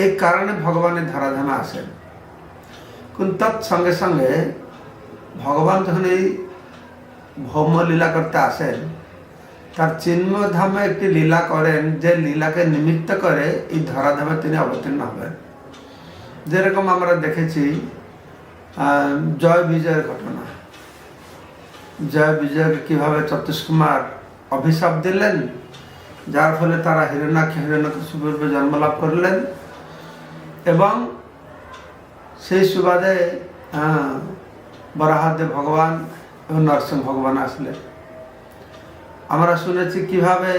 এই কারণে ভগবানের ধরাধামে আসেন কিন্তু তৎসঙ্গে সঙ্গে সঙ্গে ভগবান যখন এই ভৌম লীলা করতে আসেন, তার চিন্ময় ধামে একটি লীলা করেন, যে লীলাকে নিমিত্ত করে এই ধরাধামে তিনি অবতীর্ণ হবেন। যেরকম আমরা দেখেছি জয় বিজয়ের ঘটনা। জয় বিজয়কে কীভাবে চতুষ্কুমার অভিশাপ দিলেন, যার ফলে তারা হিরণ্যাক্ষ হিরণ্যকশিপুরূপে জন্মলাভ করলেন এবং সেই সুবাদে বরাহাদে ভগবান এবং নরসিংহ ভগবান আসলেন। আমরা শুনেছি কীভাবে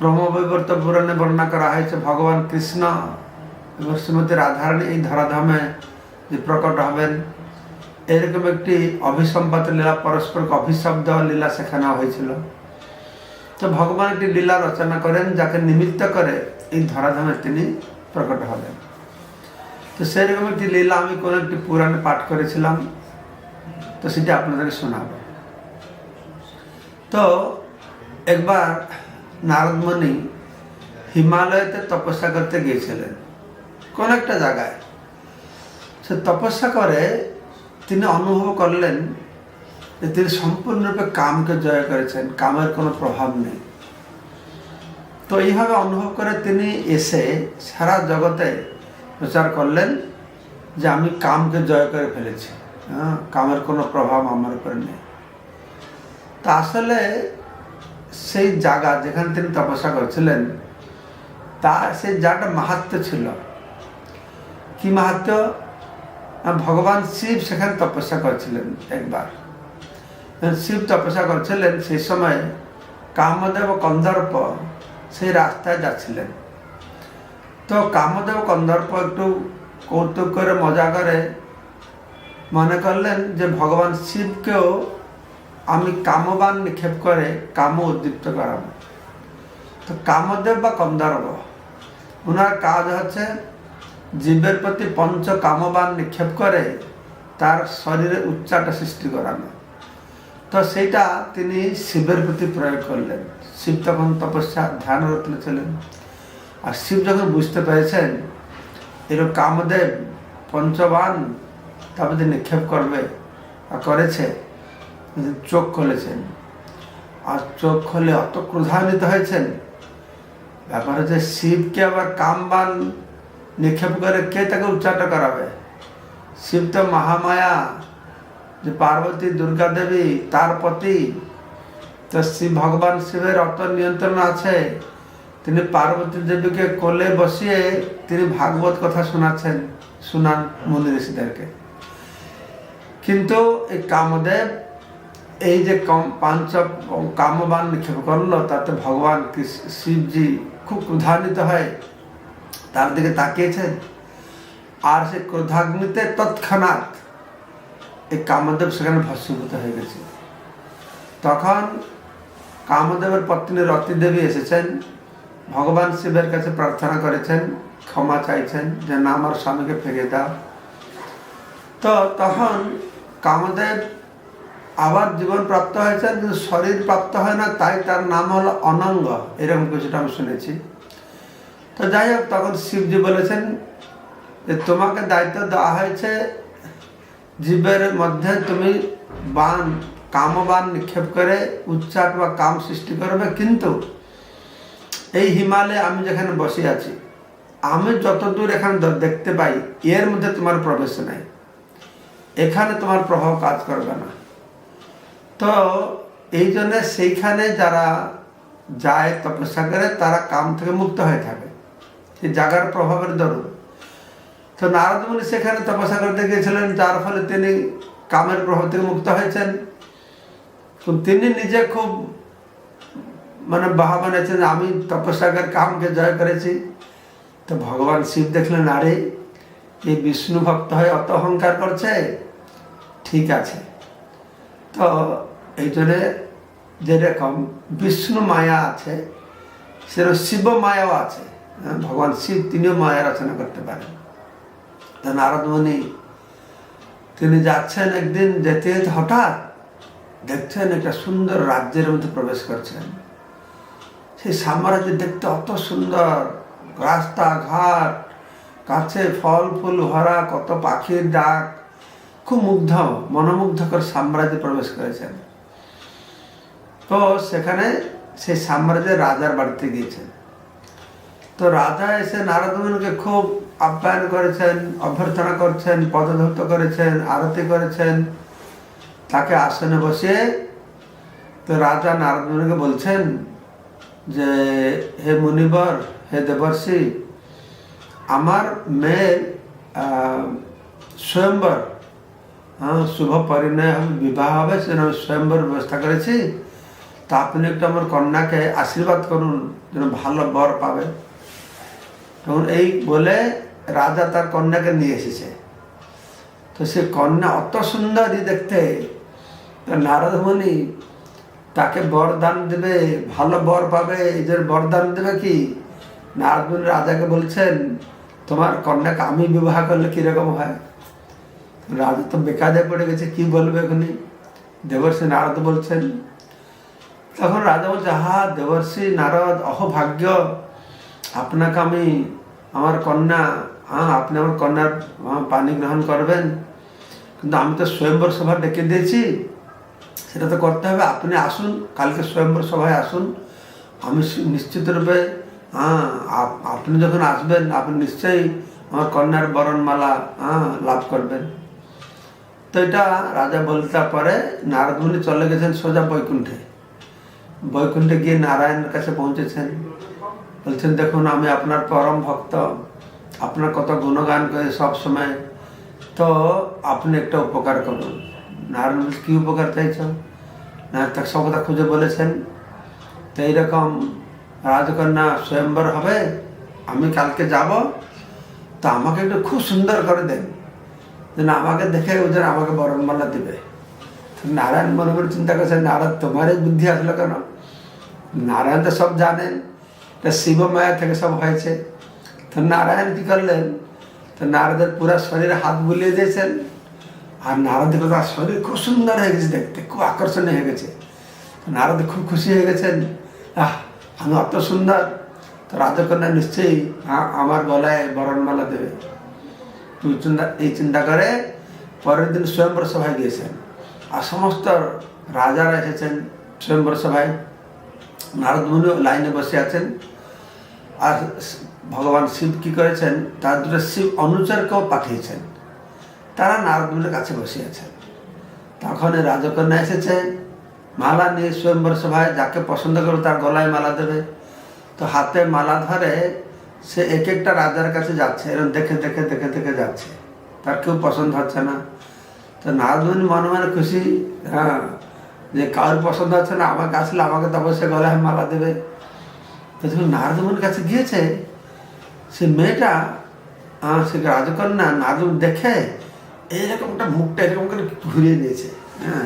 ব্রহ্মবৈবর্ত পুরাণে বর্ণনা করা হয়েছে, ভগবান কৃষ্ণ এবং শ্রীমতী রাধারানী এই ধরাধামে যে প্রকট হবেন, এরকম একটি অভিসম্পাত লীলা, পরস্পরকে অভিশব্দ লীলা সেখানে হয়েছিল। তো ভগবান একটি লীলা রচনা করেন, যাকে নিমিত্ত করে এই ধরাধামে তিনি প্রকট হবেন তো সেরকম একটি লীলা আমি কোনো একটি পুরাণে পাঠ করেছিলাম, তো সেটা আপনাদেরকে শোনাবো। তো একবার নারদমণি হিমালয়তে তপস্যা করতে গিয়েছিলেন, কোন একটা জায়গায়। সে তপস্যা করে তিনি অনুভব করলেন যে তিনি সম্পূর্ণরূপে কামকে জয় করেছেন, কামের কোনো প্রভাব নেই। তো এইভাবে অনুভব করে তিনি এসে সারা জগতে প্রচার করলেন যে আমি কামকে জয় করে ফেলেছি। হ্যাঁ কামের কোনো প্রভাব আমার উপরে নেই। তা আসলে সেই জায়গা যেখানে তিনি তপস্যা করছিলেন, তা সেই জায়গাটা মাহাত্ম ছিল। কি মাহাত্ম ভগবান শিব সেখানে তপস্যা করছিলেন একবার। শিব তপস্যা করছিলেন সেই সময় কামদেব কন্দর্প সেই রাস্তায় যাচ্ছিলেন। তো কামদেব কন্দর্প একটু কৌতুক করে মজা করে মনে করলেন যে ভগবান শিবকেও আমি কামবান নিক্ষেপ করে কাম উদ্দীপ্ত করাবো। তো কামদেব বা কন্দর্ব ওনার কাজ হচ্ছে জীবের প্রতি পঞ্চ কামবান নিক্ষেপ করে তার শরীরে উচ্চাটা সৃষ্টি করানো। তো সেইটা তিনি শিবের প্রতি প্রয়োগ করলেন। শিব তখন তপস্যা ধ্যানরত ছিলেন আর শিব যখন বুঝতে পেরেছেন এরকম কামদেব পঞ্চবান তার প্রতি নিক্ষেপ করবে করেছে, চোখ খুলেছেন। আর চোখ খুলে অত ক্রোধান্বিত হয়েছেন। ব্যাপার হচ্ছে শিবকে আবার কামবান নিক্ষেপ করে কে তাকে উচ্চাট করাবে? শিব তো মহামায়া, যে পার্বতী দুর্গা দেবী তার পতি তো শিব ভগবান শিবের অত নিয়ন্ত্রণ আছে। তিনি পার্বতী দেবীকে কোলে বসিয়ে তিনি ভাগবত কথা শোনাচ্ছেন, শোনান মুনি ঋষিদেরকে। কিন্তু এই কামদেব এই যে কম পাঞ্চ কামবান নিক্ষেপ করল, তাতে ভগবান শিবজি খুব ক্রোধান্বিত হয় তার দিকে তাকিয়েছেন। আর সে ক্রোধাগ্নিতে তৎক্ষণাৎ এই কামদেব সেখানে ভস্মীভূত হয়ে গেছে। তখন কামদেবের পত্নী রতি দেবী এসেছেন। ভগবান শিবের কাছে প্রার্থনা করেছেন, ক্ষমা চাইছেন, যে না, আমার স্বামীকে ফিরিয়ে দাও। তো তখন কামদেব আবার জীবন প্রাপ্ত হয়েছেন, কিন্তু শরীর প্রাপ্ত হয় না, তাই তার নাম হলো অনঙ্গ। এরকম কিছুটা আমি শুনেছি। তো যাই হোক, তখন শিবজি বলেছেন যে, তোমাকে দায়িত্ব দেওয়া হয়েছে, জীবের মধ্যে তুমি বান কামবান নিক্ষেপ করে উচ্চাট বা কাম সৃষ্টি করবে, কিন্তু এই হিমালয়ে আমি যেখানে বসে আছি, আমি যতদূর এখানে দেখতে পাই, এর মধ্যে তোমার প্রবেশ নাই। এখানে তোমার প্রভাব কাজ করবে না। তো এই জন্য সেইখানে যারা যায় তপস্যা করে তারা কাম থেকে মুক্ত হয়ে থাকে। সেই জাগার প্রভাবের দরুন। তো নারদ মুনি সেখানে তপস্যা করতে গিয়েছিলেন, যার ফলে তিনি কামের প্রভাব থেকে মুক্ত হয়েছেন। তো তিনি নিজে খুব মানে বাহা বানিয়েছেন আমি তপস্যা করে কামকে জয় করেছি। তো ভগবান শিব দেখলেন আরে এই বিষ্ণু ভক্ত হয়ে অত অহংকার করছে? ঠিক আছে। তো এই জন্যে যেরকম বিষ্ণু মায়া আছে সেরকম শিব মায়াও আছে। হ্যাঁ, ভগবান শিব তিনিও মায়া রচনা করতে পারেন। তো নারদমণি তিনি যাচ্ছেন একদিন যেতে হঠাৎ দেখছেন একটা সুন্দর রাজ্যের মধ্যে প্রবেশ করছেন। সেই সাম্রাজ্য দেখতে অত সুন্দর। রাস্তাঘাট কাছে ফল, ফুল ভরা, কত পাখির ডাক। খুব মুগ্ধ, মনোমুগ্ধকর সাম্রাজ্যে প্রবেশ করেছেন। তো সেখানে সেই সাম্রাজ্যের রাজার বাড়িতে গিয়েছেন। তো রাজা এসে নারদমুনিকে খুব আপ্যায়ন করেছেন, অভ্যর্থনা করছেন পদধৌত করেছেন, আরতি করেছেন। তাকে আসনে বসে তো রাজা নারদমুনিকে বলছেন যে হে মুনিবর হে দেবর্ষি আমার আহ, স্বয়ম্বর হ্যাঁ শুভ পরিণয় বিবাহ হবে সেজন্য আমি স্বয়ম্বর ব্যবস্থা করেছি। তা আপনি একটু আমার কন্যাকে আশীর্বাদ করুন যেন ভালো বর পাবে। তখন এই বলে রাজা তার কন্যাকে নিয়ে এসেছে। তো সে কন্যা অত সুন্দরই দেখতে নারদ মুনি তাকে বরদান দেবে, ভালো বর পাবে, এদের বরদান দেবে কি? নারদ মুনি রাজাকে বলছেন, তোমার কন্যাকে আমি বিবাহ করলে কীরকম হয়? রাজা তো বেকারে পড়ে গেছে, কি বলবে এখনই দেবর্ষি নারদ বলছেন, তখন রাজা বলছে হা দেবর্ষি নারদ, অহভাগ্য, আপনাকে আমি, আমার কন্যা হ্যাঁ আপনি আমার কন্যার পানি গ্রহণ করবেন। কিন্তু আমি তো স্বয়ম্বর সভা ডেকে দিয়েছি সেটা তো করতে হবে। আপনি আসুন, কালকে স্বয়ম্বর সভায় আসুন। আমি নিশ্চিত রূপে হ্যাঁ আপ- আপনি যখন আসবেন, আপনি নিশ্চয়ই আমার কন্যার বরণমালা হ্যাঁ লাভ করবেন। তো এটা রাজা বলতে পরে নারদমুনি চলে গেছেন সোজা বৈকুণ্ঠে। বৈকুণ্ঠে গিয়ে নারায়ণের কাছে পৌঁছেছেন। বলছেন, দেখুন, আমি আপনার পরম ভক্ত। আপনার কত গুণগান করে সব সময়। তো আপনি একটা উপকার করুন। নারায়ণ কি উপকার চাইছ না তার সব কথা খুঁজে বলেছেন। তো এইরকম রাজকন্যা স্বয়ম্বর হবে, আমি কালকে যাব, তো আমাকে একটু খুব সুন্দর করে দেন। যেন আমাকে দেখে ওদের আমাকে বরণমালা দিবে। তো নারায়ণ মনে মনে চিন্তা করছে নারায়ণ, তোমারই বুদ্ধি আসলো কেন? নারায়ণ তো সব জানেন, এটা শিব মায়া থেকে সব হয়েছে। তো নারায়ণ কি করলেন? তো নারদের পুরা শরীরে হাত বুলিয়ে দিয়েছেন। আর নারদ দেখল তার শরীর খুব সুন্দর হয়ে গেছে দেখতে, খুব আকর্ষণীয় হয়ে গেছে। নারদ খুব খুশি হয়ে গেছেন। আহ, আমি অত সুন্দর। তো রাজকন্যা নিশ্চয়ই আমার গলায় বরণমালা দেবে। তুই চিন্তা, এই চিন্তা করে পরের দিন স্বয়ম্বর সভায় গিয়েছেন। আর সমস্ত রাজারা এসেছেন স্বয়ম্বর সভায়। নারদ মুনি লাইনে বসে আছেন। আর ভগবান শিব কি করেছেন? তার দুটো শিব অনুচরকেও পাঠিয়েছেন। তারা নারদমুনির কাছে বসে আছেন তখন রাজকন্যা এসেছে, মালা নিয়ে স্বয়ম্বর সভায় যাকে পছন্দ করবে তার গলায় মালা দেবে। তো হাতে মালা ধরে সে এক একটা রাজার কাছে যাচ্ছে এরকম দেখে দেখে দেখে দেখে যাচ্ছে। তার কেউ পছন্দ হচ্ছে না। তো নারদমণি মনে মনে খুশি হ্যাঁ যে কারোর পছন্দ হচ্ছে না, আমাকে আসলে আমাকে তো অবশ্যই গলায় মালা দেবে। তো যখন নারদমণির কাছে গিয়েছে, সে মেয়েটা সে রাজকন্যা নারদ দেখে এইরকম একটা মুখটা এরকম করে ঘুরিয়ে দিয়েছে হ্যাঁ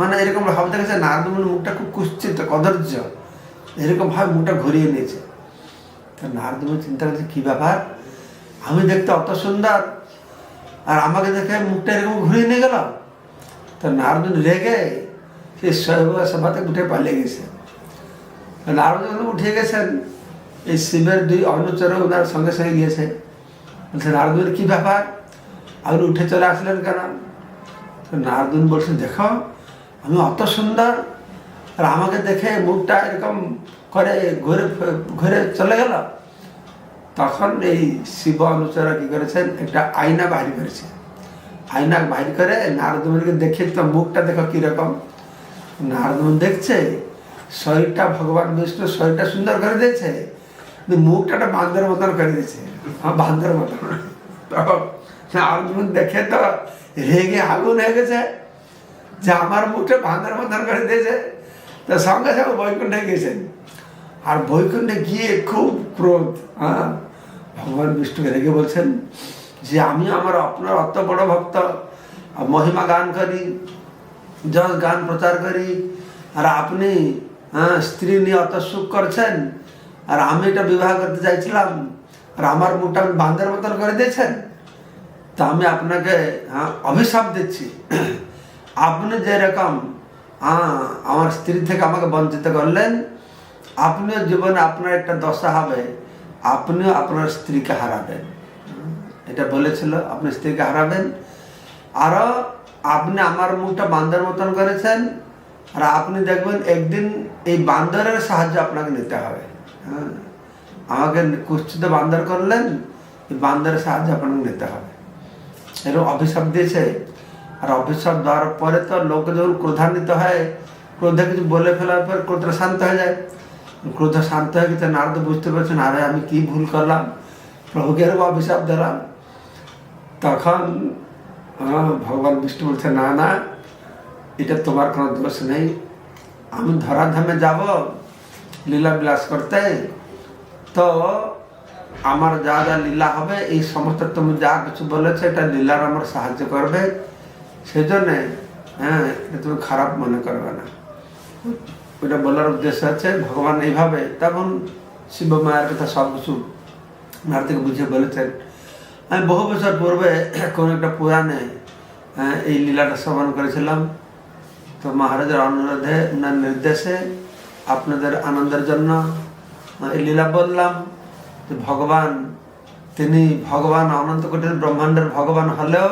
মানে এরকম ভাব দেখেছে নারদমণির মুখটা খুব কুশ্চিত কদর্য এরকম ভাবে মুখটা ঘুরিয়ে নিয়েছে। তো নারদমণি চিন্তা করছে, কী ব্যাপার? আমি দেখতে অত সুন্দর, আর আমাকে দেখে মুখটা এরকম ঘুরিয়ে নিয়ে গেল? তো নারদ রেগে সে সভাতে উঠে পালিয়ে গেছে। নারদ যখন উঠে গেছেন, এই শিবের দুই অনুচর ওনার সঙ্গে সঙ্গে গিয়েছে। বলছে নারদুর কি ব্যাপার? আর উঠে চলে আসলেন কেন? নারদুন বলছেন, দেখো, আমি অত সুন্দর, আর আমাকে দেখে মুখটা এরকম করে ঘুরে ঘুরে চলে গেল। তখন এই শিব অনুচরা কি করেছেন, একটা আয়না বাহির করেছে। আয়না বাহির করে নারদমণিকে দেখে তো মুখটা দেখো কীরকম। নারদমণি দেখছে, শরীরটা ভগবান বিষ্ণু শরীরটা সুন্দর করে দিয়েছে মুখটা একটা বান্দর মতন করে দিয়েছে। বান্দর মতন। তখন নারদমণি দেখে তো রেগে আগুন হয়ে গেছে, যে আমার মুখটা বান্দর মতন করে দিয়েছে। তো সঙ্গে সঙ্গে বৈকুণ্ঠে গেছেন আর বৈকুণ্ঠে গিয়ে খুব ক্রোধ হ্যাঁ? ভগবান বিষ্ণুকে রেগে বলছেন যে, আমি আমার আপনার অত বড় ভক্ত। মহিমা গান করি যশ গান প্রচার করি। আর আপনি হ্যাঁ স্ত্রী নিয়ে অত সুখ করছেন। আর আমি এটা বিবাহ করতে চাইছিলাম। আর আমার মুখটা বান্ধের মতন করে দিয়েছেন। তা আমি আপনাকে হ্যাঁ, অভিশাপ দিচ্ছি। আপনি যেরকম হ্যাঁ, আমার স্ত্রী থেকে আমাকে বঞ্চিত করলেন আপনিও জীবনে আপনার একটা দশা হবে। আপনিও আপনার স্ত্রীকে হারাবেন। এটা বলেছিল আপনি স্ত্রীকে হারাবেন। আরও আপনি আমার মুখটা বান্দর মতন করেছেন আর আপনি দেখবেন একদিন এই বান্দরের সাহায্য আপনাকে নিতে হবে। হ্যাঁ আমাকে কুষ্ঠিত বান্দর করলেন এই বান্দরের সাহায্য আপনাকে নিতে হবে। এরকম অভিশাপ দিয়েছে। আর অভিশাপ দেওয়ার পরে তো লোক যখন ক্রোধান্বিত হয়, ক্রোধে কিছু বলে ফেলার পর ক্রোধটা শান্ত হয়ে যায়। ক্রোধ শান্ত হয়ে গেছে, নারদ বুঝতে পারছেন আরে, আমি কি ভুল করলাম? প্রভুকে অভিশাপ দিলাম। তখন ভগবান বিষ্ণু বলছে, না না, এটা তোমার কোনো দোষ নেই। আমি ধরাধামে যাব, লীলা বিলাস করতে। তো আমার যা যা লীলা হবে এই সমস্ত তুমি যা কিছু বলেছ এটা লীলার আমার সাহায্য করবে। সেই জন্যে হ্যাঁ এটা তুমি খারাপ মনে করবে না। ওইটা বলার উদ্দেশ্য আছে ভগবান এইভাবে তখন শিব মায়ের কথা সব কিছু নারদিকে বুঝিয়ে বলেছেন। আমি বহু বছর পূর্বে কোন একটা পুরাণে হ্যাঁ, এই লীলাটা শ্রবণ করেছিলাম। তো মহারাজের অনুরোধে ওনার নির্দেশে আপনাদের আনন্দের জন্য এই লীলা বললাম। ভগবান তিনি ভগবান অনন্ত কোটির ব্রহ্মাণ্ডের ভগবান হলেও